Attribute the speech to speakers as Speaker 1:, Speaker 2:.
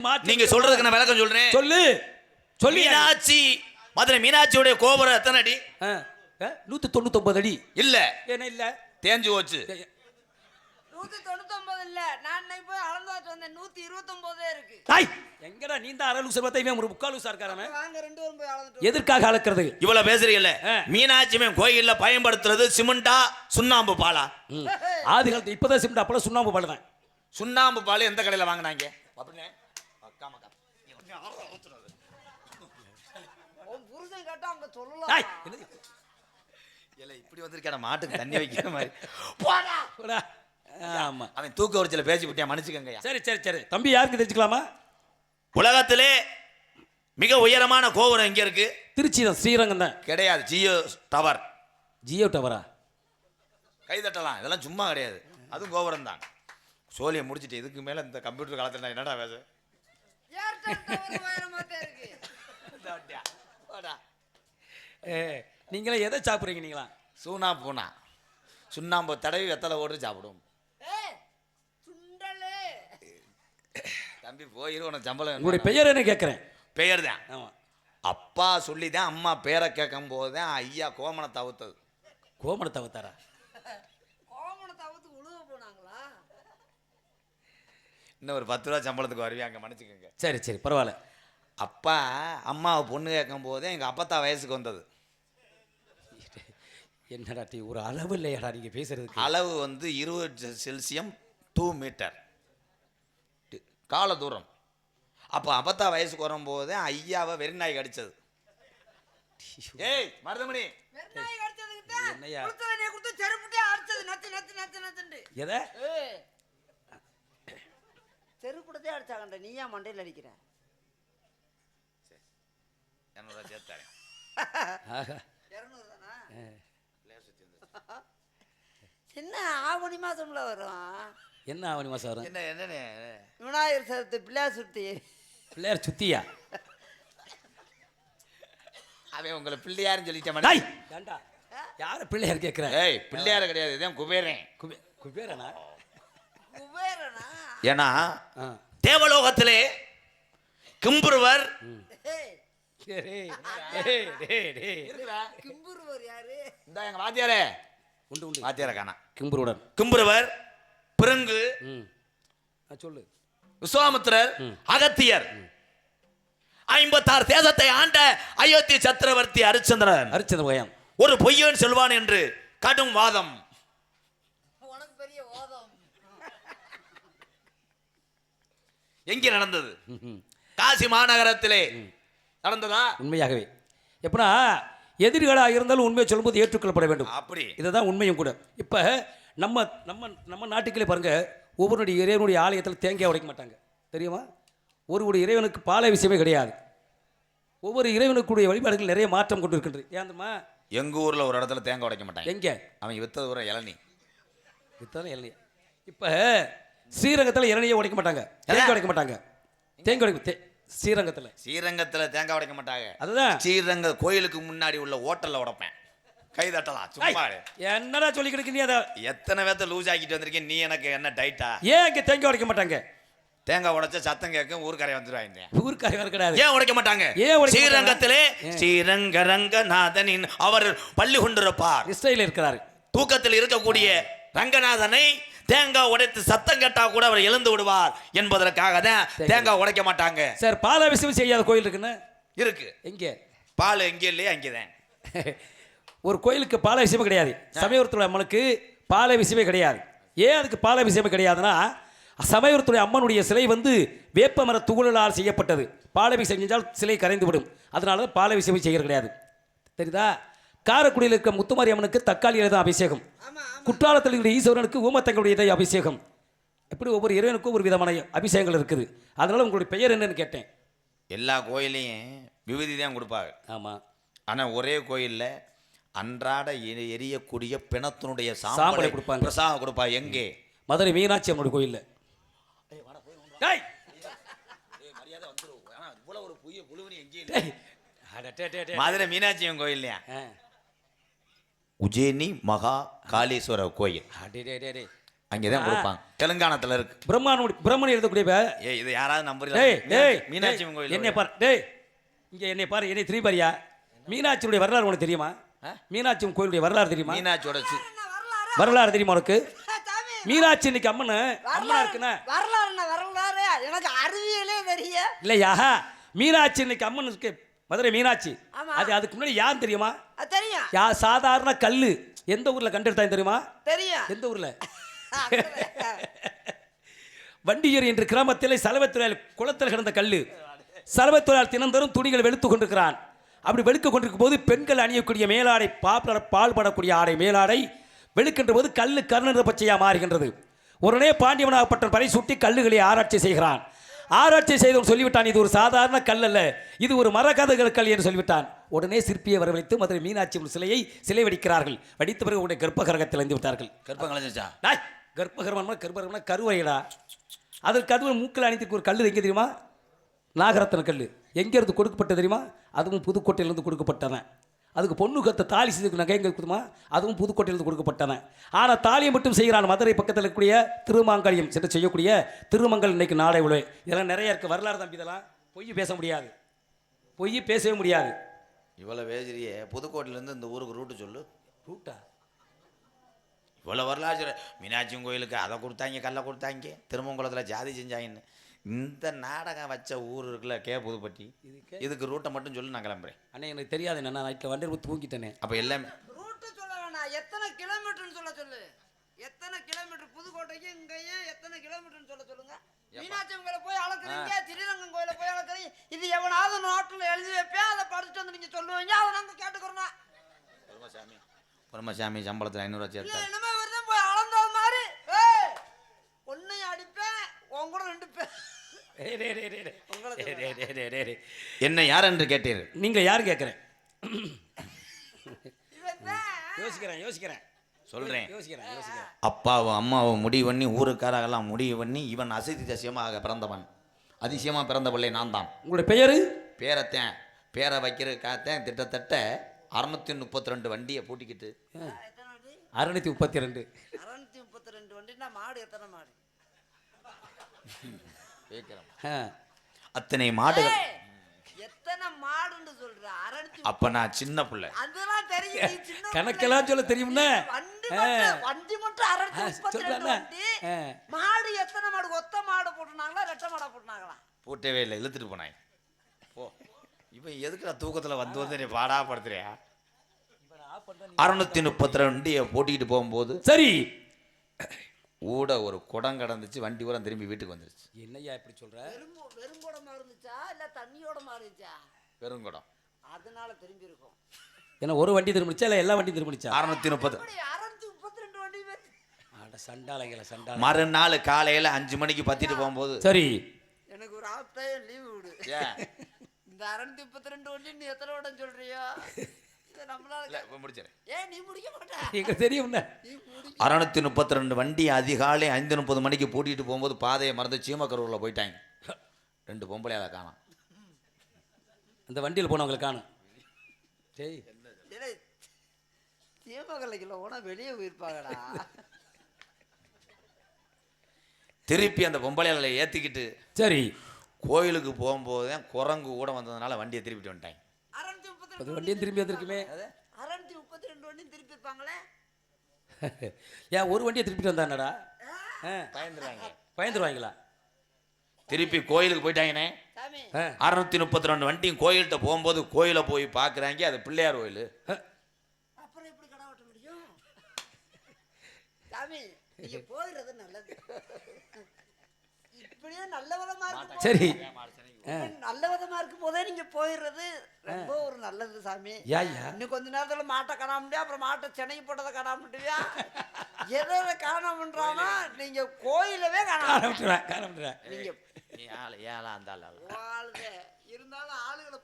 Speaker 1: நீங்க சொல்றதுக்கு நான் விளக்கம் சொல்றேன்.
Speaker 2: சொல்லு. சொல்லி
Speaker 1: மீனாட்சி மதுரை மீனாட்சியுடைய கோபுரம் எத்தனை அடி?
Speaker 2: நூத்தி தொண்ணூத்தொன்பது அடி.
Speaker 1: இல்ல.
Speaker 2: என்ன இல்ல.
Speaker 1: தேஞ்சு போச்சு.
Speaker 3: நூத்தி தொண்ணூத்தொன்பது இல்ல. நான் இன்னைக்கு போய் அளந்தாட்டு வந்தேன். நூத்தி இருபத்தொன்பதே இருக்கு.
Speaker 2: தாய் எங்கடா நீ தான் இவன் ஒரு முக்கால் லூசா
Speaker 3: வாங்க ரெண்டு பேரும் போய் அளந்துட்டு
Speaker 2: எதற்காக அளக்கிறது
Speaker 1: இவ்வளவு பேசுறீங்கல்ல. மீனாட்சி அம்மன் கோயில்ல பயன்படுத்துறது சிமெண்டா சுண்ணாம்பு பாலா.
Speaker 2: ஆதி காலத்து இப்பதான் சிமெண்ட் அப்பலாம் சுண்ணாம்பு பாடுவேன்
Speaker 1: சுண்ணாம்பு பால் எந்த கடையில வாங்குனாங்க? அப்படின்னே
Speaker 3: அங்க சொல்லலாம்?
Speaker 1: இல்ல இப்படி வந்திருக்கேன் மாட்டுக்கு தண்ணி வைக்கிற மாதிரி. போடா.
Speaker 2: போடா. ஆமா.
Speaker 1: அவன் தூக்க உரிச்சல பேசி விட்டியா மன்னிச்சுக்கங்கய்யா.
Speaker 2: சரி சரி சரி. தம்பி யாருக்கு தெரிஞ்சுக்கலாமா?
Speaker 1: உலகத்திலே மிக உயரமான கோபுரம் எங்க இருக்கு?
Speaker 2: திருச்சி தான் ஸ்ரீரங்கம் தான்.
Speaker 1: கிடையாது ஜியோ டவர்.
Speaker 2: ஜியோ டவரா?
Speaker 1: கை தட்டலாம் இதெல்லாம் சும்மா கிடையாது. அதுவும் கோபுரம் தான். சோழியை முடிச்சிட்டு இதுக்கு மேல இந்த கம்ப்யூட்டர் காலத்துல நான் என்னடா பேச
Speaker 3: ஏர்டெல் டவர் உயரமாத்தான் இருக்கு
Speaker 2: ஏ நீங்களே எதை சாப்பிட்றீங்க நீங்களா?
Speaker 1: சூனா பூனா. சுண்ணாம்பு தடவி வெத்தலை ஓட்டு சாப்பிடும்.
Speaker 3: ஏய் சுண்டலு.
Speaker 1: தம்பி போயிரு உனக்கு சம்பளம்
Speaker 2: உங்களுடைய? பெயர் என்ன கேட்குறேன்?
Speaker 1: பெயர் தான்
Speaker 2: ஆமா.
Speaker 1: அப்பா சொல்லி தான் அம்மா பேரை கேட்கும் போது தான் ஐயா கோமணத்தை தவிர்த்தது
Speaker 2: கோமணத்தை
Speaker 3: அவுத்து உழுவ போனாங்களா?
Speaker 1: இன்னும் ஒரு பத்து ரூபா சம்பளத்துக்கு வருவாங்க மன்னிச்சுக்கோங்க.
Speaker 2: சரி சரி பரவாயில்ல.
Speaker 1: அப்பா அம்மாவை பொண்ணு கேட்கும் போது எங்கள் அப்பத்தா வயசுக்கு வந்தது.
Speaker 2: என்னடா டீ ஒரு அளவு இல்லையாடா நீங்க பேசுறதுக்கு?
Speaker 1: அளவு வந்து இருபது செல்சியம் டூ மீட்டர் கால தூரம். அப்போ அப்பத்தா வயசுக்கு வரும்போது ஐயாவை வெறிநாய் கடிச்சது ஏய் மருதமணி.
Speaker 3: நச்சுண்டு
Speaker 2: எதை?
Speaker 3: செருப்புடத்தே அடிச்சாங்கண்ட நீ ஏன் மண்டையில் அடிக்கிற?
Speaker 1: என்னோட சேர்த்தாரு
Speaker 2: ஆஹா.
Speaker 3: இரநூறு தானா? என்ன ஆவணி மாசம்ல வரும்?
Speaker 2: என்ன ஆவணி மாசம் வரும்?
Speaker 1: என்ன என்னண்ணே?
Speaker 3: விநாயகர் சதுர்த்தி பிள்ளையார் சுத்தி
Speaker 2: பிள்ளையார் சுத்தியா?
Speaker 1: அவன் உங்களை பிள்ளையாருன்னு சொல்லிட்டேன்
Speaker 2: ஏண்டா? யார பிள்ளையார் கேட்குற
Speaker 1: ஏய் பிள்ளையார கிடையாது. இதான் குபேரன்.
Speaker 2: குபே குபேரனா?
Speaker 3: குபேரனா?
Speaker 1: ஏன்னா தேவலோகத்திலே கிம்புருவர்.
Speaker 3: கிம்புருவர் யாரு?
Speaker 1: இந்த எங்க வாத்தியாரே.
Speaker 2: உண்டு உண்டு.
Speaker 1: வாத்தியார காணா
Speaker 2: கிம்புருடன்.
Speaker 1: கிம்புருவர்
Speaker 2: ஆ, சொல்லு.
Speaker 1: விஸ்வாமித்திரர் அகத்தியர். ஐம்பத்தாறு தேசத்தை ஆண்ட அயோத்தி சக்கரவர்த்தி ஹரிச்சந்திரன்
Speaker 2: அரிச்சந்திர பயம்
Speaker 1: ஒரு பொய்யன் செல்வான் என்று கடும் வாதம்.
Speaker 3: உனக்கு பெரிய ஓதம்.
Speaker 1: எங்கே நடந்தது? காசி மாநகரத்திலே நடந்ததா?
Speaker 2: உண்மையாகவே. எப்படின்னா எதிரிகளாக இருந்தாலும் உண்மையை சொல்லும்போது ஏற்றுக்கொள்ளப்பட வேண்டும்.
Speaker 1: அப்படி.
Speaker 2: இதுதான் உண்மையும் கூட. இப்போ நம்ம நம்ம நம்ம நாட்டுக்களே பாருங்க ஒவ்வொருடைய இறைவனுடைய ஆலயத்தில் தேங்காய் உடைக்க மாட்டாங்க. தெரியுமா? ஒரு இறைவனுக்கு பாலை விஷயமே கிடையாது. ஒவ்வொரு இறைவனுக்குடைய வழிபாடுகள் நிறைய மாற்றம் கொண்டு இருக்கின்றது ஏன் தெரியுமா?
Speaker 1: எங்க ஊர்ல ஒரு இடத்துல தேங்காய் உடைக்க மாட்டாங்க.
Speaker 2: எங்கே?
Speaker 1: அவன் வித்தது ஒரு இளநீ.
Speaker 2: இதுதானே இளநீ. இப்போ ஸ்ரீரங்கத்தில் இளநியை உடைக்க மாட்டாங்க. தேங்காய் உடைக்க மாட்டாங்க. தேங்காய் உடைக்க ஸ்ரீரங்கத்தில்.
Speaker 1: ஸ்ரீரங்கத்துல தேங்காய் உடைக்க மாட்டாங்க.
Speaker 2: அதுதான்.
Speaker 1: ஸ்ரீரங்க கோயிலுக்கு முன்னாடி உள்ள ஹோட்டல்ல உடைப்பேன். கை தட்டலாம் சும்மா.
Speaker 2: என்னடா சொல்லி கிடக்கு நீ அதை?
Speaker 1: எத்தனை பேர்த்த லூஸ் ஆக்கிட்டு வந்திருக்கேன் நீ எனக்கு என்ன டைட்டா
Speaker 2: ஏன் இங்கே தேங்காய் உடைக்க மாட்டாங்க?
Speaker 1: தேங்காய் உடைச்ச சத்தம் கேட்கும் ஊருக்காரை வந்துருவாங்க
Speaker 2: ஊருக்காரங்க கிடையாது.
Speaker 1: ஏன் உடைக்க மாட்டாங்க?
Speaker 2: ஏன்
Speaker 1: ஸ்ரீரங்கத்திலே? ஸ்ரீரங்க ரங்கநாதனின் அவர் பள்ளி கொண்டிருப்பார்.
Speaker 2: இஸ்ரேலில் இருக்கிறாரு
Speaker 1: தூக்கத்தில் இருக்கக்கூடிய ரங்கநாதனை தேங்காய் உடைத்து சத்தம் கேட்டா கூட அவர் எழுந்து விடுவார் என்பதற்காக தான் தேங்காய் உடைக்க மாட்டாங்க.
Speaker 2: சார் பாலாபிஷேகம் செய்யாத கோயில் இருக்குன்னு?
Speaker 1: இருக்கு.
Speaker 2: எங்கே?
Speaker 1: பால் எங்கே இல்லையே அங்கேதான்
Speaker 2: ஒரு கோயிலுக்கு பாலாபிஷேகம் கிடையாது. சமயபுரத்துடைய அம்மனுக்கு பாலாபிஷேகமே கிடையாது. ஏன் அதுக்கு பாலாபிஷேகம் கிடையாதுன்னா சமயபுரத்துடைய அம்மனுடைய சிலை வந்து வேப்ப மர துகளால் செய்யப்பட்டது. பாலாபிஷேகம் செஞ்சால் சிலை கரைந்து விடும். அதனால தான் பாலாபிஷேகம் செய்கிறது கிடையாது. தெரியுதா? காரைக்குடியில் இருக்க முத்துமாரி அம்மனுக்கு தக்காளியில் தான் அபிஷேகம். குற்றாலத்தில் இருக்கிற ஈஸ்வரனுக்கு ஊமத்தங்களுடைய அபிஷேகம். எப்படி ஒவ்வொரு இறைவனுக்கும் ஒரு விதமான அபிஷேகங்கள் இருக்குது. அதனால உங்களுடைய பெயர் என்னன்னு கேட்டேன்.
Speaker 1: எல்லா கோயிலையும் விபூதி தான் கொடுப்பாங்க.
Speaker 2: ஆமாம்
Speaker 1: ஆனால் ஒரே கோயில்ல அன்றாட எரி- எரியக்கூடிய பிணத்தினுடைய
Speaker 2: சாம்பலை கொடுப்பாங்க.
Speaker 1: பிரசாதம் கொடுப்பா எங்கே?
Speaker 2: மதுரை மீனாட்சி அம்மனுடைய கோயிலில்.
Speaker 1: மதுரை மீனாட்சியம் கோயில்லையா?
Speaker 2: ஆ.
Speaker 1: உஜ்ஜயினி மகா காளீஸ்வரர் கோயில்.
Speaker 2: அடே, டே, டே, டே.
Speaker 1: அங்கேதான் கொடுப்பாங்க. தெலுங்கானத்துல இருக்கு.
Speaker 2: பிரம்மானுடைய பிரம்மன் எழுதக்கூடிய பே-
Speaker 1: ஏய் இது யாராவது நம்புறீங்க
Speaker 2: டேய் டேய்
Speaker 1: மீனாட்சி கோயில்
Speaker 2: என்னை பாரு டேய் இங்க என்னை பாரு என்னை திரிபாரியா? மீனாட்சியுடைய வரலாறு உனக்கு தெரியுமா? மீனாட்சி கோயிலுடைய வரலாறு தெரியுமா?
Speaker 1: மீனாட்சியோட
Speaker 3: வரலாறு?
Speaker 2: தெரியுமா உனக்கு? மீனாட்சி இன்னைக்கு அம்மனு அம்மனா
Speaker 3: வரலாறு
Speaker 2: இருக்குண்ணே
Speaker 3: வரலாறு? வரலாறு எனக்கு அறிவியலே தெரியும்
Speaker 2: இல்லையா? மீனாட்சி இன்னைக்கு அம்மன் இருக்கு மதுரை மீனாட்சி. அது அதுக்கு முன்னாடி யார் தெரியுமா?
Speaker 3: தெரியும்.
Speaker 2: யா சாதாரண கல்லு. எந்த ஊர்ல கண்டெடுத்தாங்க தெரியுமா?
Speaker 3: தெரியும்.
Speaker 2: எந்த ஊர்ல? வண்டியர் என்ற கிராமத்தில் சலவத்துறையால் குளத்தில் கிடந்த கல்லு. சலவத்துறையால் தினந்தோறும் துணிகள் வெளுத்து கொண்டிருக்கிறான். அப்படி வெளுக்க கொண்டிருக்கும் போது பெண்கள் அணியக்கூடிய மேலாடை பாப்பட பால் படக்கூடிய ஆடை மேலாடை வெளுக்கின்ற போது கல்லு கருநிற பச்சையா மாறுகின்றது. உடனே பாண்டியவனாகப்பட்ட பறை சுட்டி கல்லுகளை ஆராய்ச்சி செய்கிறான். ஆராய்ச்சி செய்தவன் சொல்லிவிட்டான் இது ஒரு சாதாரண கல் அல்ல இது ஒரு மரகதகள் கல் என்று சொல்லிவிட்டான். உடனே சிற்பியை வரவழைத்து மதுரை மீனாட்சி சிலையை சிலை வடிக்கிறார்கள். வடித்த பிறகு உடைய கர்ப்பகரகத்தில் இருந்து விட்டார்கள்.
Speaker 1: கற்பம் கலைஞ்சிச்சா
Speaker 2: டாய் கர்ப்பகர்மம்னா கர்ப்பகர்மம்னா கருவறையடா. அதற்கு அதுவும் மூக்கில் அணிந்திருக்கு ஒரு கல் எங்கே தெரியுமா? நாகரத்ன கல் எங்கேருந்து கொடுக்கப்பட்டது தெரியுமா? அதுவும் புதுக்கோட்டையிலேருந்து கொடுக்கப்பட்டன. அதுக்கு பொண்ணு கத்த தாலி செய்து நகை எங்கே இருக்குதுமா அதுவும் புதுக்கோட்டையிலிருந்து கொடுக்கப்பட்டன ஆனால் தாலியை மட்டும் செய்கிறான் மதுரை பக்கத்தில் இருக்கக்கூடிய திருமாங்கல்யம் சென்று செய்யக்கூடிய திருமங்கல் இன்னைக்கு நாடை உழவை இதெல்லாம் நிறைய இருக்குது வரலாறு தம்பி இதெல்லாம். பொய் பேச முடியாது. பொய் பேசவே முடியாது.
Speaker 1: இவ்வளவு வேஜரியே புதுக்கோட்டையில இருந்து இந்த ஊருக்கு ரூட்டு சொல்லு.
Speaker 2: ரூட்டா
Speaker 1: இவ்வளவு வரலாறு சொல்ற. மீனாட்சி கோயிலுக்கு அதை கொடுத்தாங்க கல்லை கொடுத்தாங்க. திருமங்குளத்துல ஜாதி செஞ்சாங்கன்னு. இந்த நாடகம் வச்ச ஊர் இருக்குல்ல கே புதுப்பட்டி. இதுக்கு ரூட்டை மட்டும் சொல்லி நான் கிளம்புறேன்.
Speaker 2: அண்ணே எனக்கு தெரியாது நான் நைட்டில் வண்டி தூங்கிட்டேனே.
Speaker 1: அப்ப எல்லாமே
Speaker 3: ரூட்டு சொல்ல வேணாம். எத்தனை கிலோமீட்டர்னு சொல்ல சொல்லு. எத்தனை கிலோமீட்டர் புதுக்கோட்டைக்கு இங்கேயே எத்தனை கிலோமீட்டர்னு சொல்ல சொல்லுங்க. மீனாட்சி கோயில போய் அளக்குறீங்க திருரங்கம் கோயில போய் அளக்குறீங்க. இது எவனாவது நோட்டில் எழுதி வைப்பேன் அதை படிச்சுட்டு வந்து நீங்க சொல்லுவீங்க அதை நாங்க கேட்டுக்கிறோம்.
Speaker 1: பொறுமசாமி பொறுமசாமி சம்பளத்தில் ஐநூறுவா சேர்த்தா
Speaker 3: என்னமே வருதான் போய் அளந்தது மாதிரி ஏய் ஒன்னையும் அடிப்பேன் உன் கூட நின்றுப்பேன்
Speaker 2: டேய், டேய், டேய், டேய், டேய்.
Speaker 3: உங்களை
Speaker 2: டேய், டேய், டேய், டேய், டேய், டேய்.
Speaker 1: என்ன யார் என்று கேட்டீர்
Speaker 2: நீங்கள் யார் கேட்குறேன்? யோசிக்கிறேன் யோசிக்கிறேன்.
Speaker 1: சொல்றேன்.
Speaker 2: யோசிக்கிறேன் யோசிக்கிறேன்.
Speaker 1: அப்பாவும் அம்மாவும் முடிவு பண்ணி ஊருக்காரங்கெல்லாம் முடிவு பண்ணி இவன் அசதி தசியமாக பிறந்தவன். அதிசயமாக பிறந்த பிள்ளை நான் தான்.
Speaker 2: உங்களுடைய பெயரு?
Speaker 1: பேரத்தேன். பேரை வைக்கிறதுக்காகத்தேன் கிட்டத்தட்ட அறுநூத்தி முப்பத்தி ரெண்டு வண்டியை பூட்டிக்கிட்டு.
Speaker 3: வண்டி
Speaker 2: அறுநூத்தி முப்பத்தி ரெண்டு
Speaker 3: அறுநூத்தி முப்பத்தி ரெண்டு வண்டினா மாடு எத்தனை மாடு?
Speaker 1: அத்தனை மாடுகள். அப்ப நான் சின்ன பிள்ளை.
Speaker 3: அதெல்லாம் தெரியும் நீ சின்ன பிள்ளை.
Speaker 2: கணக்கெல்லாம் சொல்ல தெரியும்ல
Speaker 3: வண்டி மட்டும். மாடு எத்தனை மாடு? ஒத்த மாடு போட்டுனாங்களா ரெட்டை மாடா போட்டுனாங்களா
Speaker 1: பூட்டவே இல்லை இழுத்துட்டு போனாய். போ. இவன் எதுக்கு நான் தூக்கத்துல வந்து வந்து நீ பாடா படுத்துறியா? அறுநூத்தி முப்பத்தி ரெண்டு பூட்டிக்கிட்டு போகும்போது
Speaker 2: சரி.
Speaker 1: ஊட ஒரு குடம் கடந்துச்சு வண்டி பூரா திரும்பி வீட்டுக்கு வந்துருச்சு.
Speaker 2: என்னய்யா இப்படி சொல்ற?
Speaker 3: வெறும் வெறுங்கூடமா இருந்துச்சா இல்ல தண்ணியோடமா இருந்துச்சா
Speaker 1: பெருங்குடம்.
Speaker 3: அதனால திரும்பி இருக்கும்
Speaker 2: ஏன்னா ஒரு வண்டி திரும்பிச்சா இல்லை எல்லா வண்டியும் திரும்பிச்சா
Speaker 1: அறுநூத்தி முப்பது.
Speaker 3: அறுநூத்தி முப்பத்தி ரெண்டு வண்டி பேர்
Speaker 2: அட சண்டாளைங்கள சண்டாள.
Speaker 1: மறுநாள் காலையில அஞ்சு மணிக்கு பத்திட்டு போகும்போது
Speaker 2: சரி.
Speaker 3: எனக்கு ஒரு ஆஃப் டைம் லீவு விடு.
Speaker 1: ஏன்?
Speaker 3: இந்த அறுநூத்தி முப்பத்தி ரெண்டு வண்டி நீ எத்தனை வடம் சொல்றியா? இதை நம்மளால
Speaker 1: இல்ல, இப்ப முடிச்சிடுறேன்.
Speaker 3: ஏன் நீ முடிக்க மாட்ட.
Speaker 2: எங்களுக்கு தெரியும்ல
Speaker 1: அறுநூத்தி முப்பத்தி ரெண்டு வண்டி அதிகாலை ஐந்து முப்பது மணிக்கு பூட்டிட்டு போகும்போது பாதையை மறந்து சீமக்கரூரில் போயிட்டாங்க. ரெண்டு பொம்பளையால காணோம்.
Speaker 2: அந்த வண்டியில் போனவங்களை காணும். சரி
Speaker 3: ஏலே, தீமகலைக்குள்ள போனா வெளியே போயிருப்பாங்கடா.
Speaker 1: திருப்பி அந்த பொம்பளையால ஏற்றிக்கிட்டு
Speaker 2: சரி.
Speaker 1: கோயிலுக்கு போகும்போது தான் குரங்கு கூட வந்ததுனால வண்டியை திருப்பிட்டு வந்துட்டாங்க.
Speaker 2: அது வண்டியும் திரும்பி வந்திருக்குமே.
Speaker 3: அறுநூத்தி முப்பத்தி ரெண்டு வண்டியும் திருப்பி இருப்பாங்களே?
Speaker 2: ஏன் ஒரு வண்டியை திருப்பிட்டு வந்தானடா ஆ
Speaker 1: பயந்துருவாங்க.
Speaker 2: பயந்துருவாங்களா?
Speaker 1: திருப்பி கோயிலுக்கு போயிட்டாங்கண்ணே. அறுநூத்தி முப்பத்தி ரெண்டு வண்டியும் கோயில்கிட்ட போகும்போது கோயிலை போய் பார்க்குறாங்க அது பிள்ளையார் கோயில்.
Speaker 2: சரி.
Speaker 3: நல்ல விதமா இருக்கும் போதே நீங்க போயிடுறது ரொம்ப ஒரு நல்லது சாமி. இன்னும் கொஞ்ச நேரத்துல மாட்டை காணாம முடியும் அப்புறம் மாட்டை சென்னைக்கு போட்டதை காணாம முடியா எதை காணாமன்றானா நீங்க கோயிலவே காணாம
Speaker 2: காண விட்டுறேன் காண விட்டுறேன்
Speaker 3: நீங்க
Speaker 1: நீ ஆள் ஏழா அந்த
Speaker 3: இருந்தாலும் ஆளுகளை